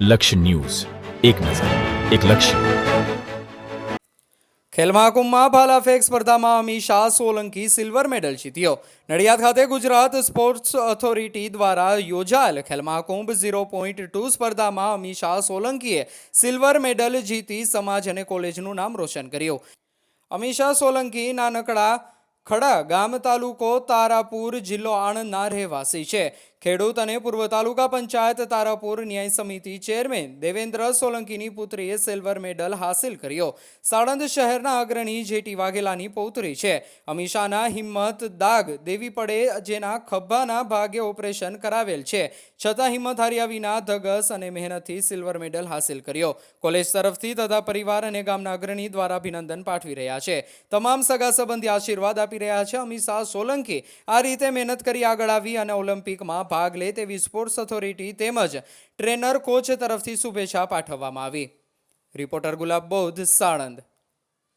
લક્ષ્ય ન્યૂઝ. એક નજર, એક લક્ષ્ય. ખેલ મહાકુંભમાં ભાલા ફેંક સ્પર્ધામાં અમીષા સોલંકી સિલ્વર મેડલ જીત્યો. નડિયાદ ખાતે ગુજરાત સ્પોર્ટ્સ ઓથોરિટી દ્વારા યોજાયેલ Khel Mahakumbh zero point two સ્પર્ધામાં અમીષા સોલંકીએ સિલ્વર મેડલ જીતી સમાજ અને કોલેજનું નામ રોશન કર્યું. અમિશા સોલંકી નાનકડા ખડા ગામ તાલુકો તારાપુર જિલ્લો આણંદના રહેવાસી છે. ખેડૂત અને પૂર્વ તાલુકા પંચાયત તારાપુર ન્યાય સમિતિ ચેરમેન દેવેન્દ્ર સોલંકીની પુત્રીએ સિલ્વર મેડલ હાંસિલ કર્યો. સાણંદ શહેરના અગ્રણી જેટી વાઘેલાની પૌત્રી છે. અમીષાના હિંમત દાગ દેવી પડે જેના ખભાના ભાગે ઓપરેશન કરાવેલ છે. છતાં હિંમત હાર્યા વિના ધગસ અને મહેનતથી સિલ્વર મેડલ હાંસિલ કર્યો. કોલેજ તરફથી તથા પરિવાર અને ગામના અગ્રણી દ્વારા અભિનંદન પાઠવી રહ્યા છે. તમામ સગા સંબંધી આશીર્વાદ આપી રહ્યા છે અમીષા સોલંકી. આ રીતે મહેનત કરી આગળ આવી અને ઓલિમ્પિકમાં ભાગ લે તેવી સ્પોર્ટ્સ ઓથોરિટી તેમજ ટ્રેનર કોચ તરફથી શુભેચ્છા પાઠવવામાં આવી. રિપોર્ટર ગુલાબ બૌદ્ધ સાણંદ.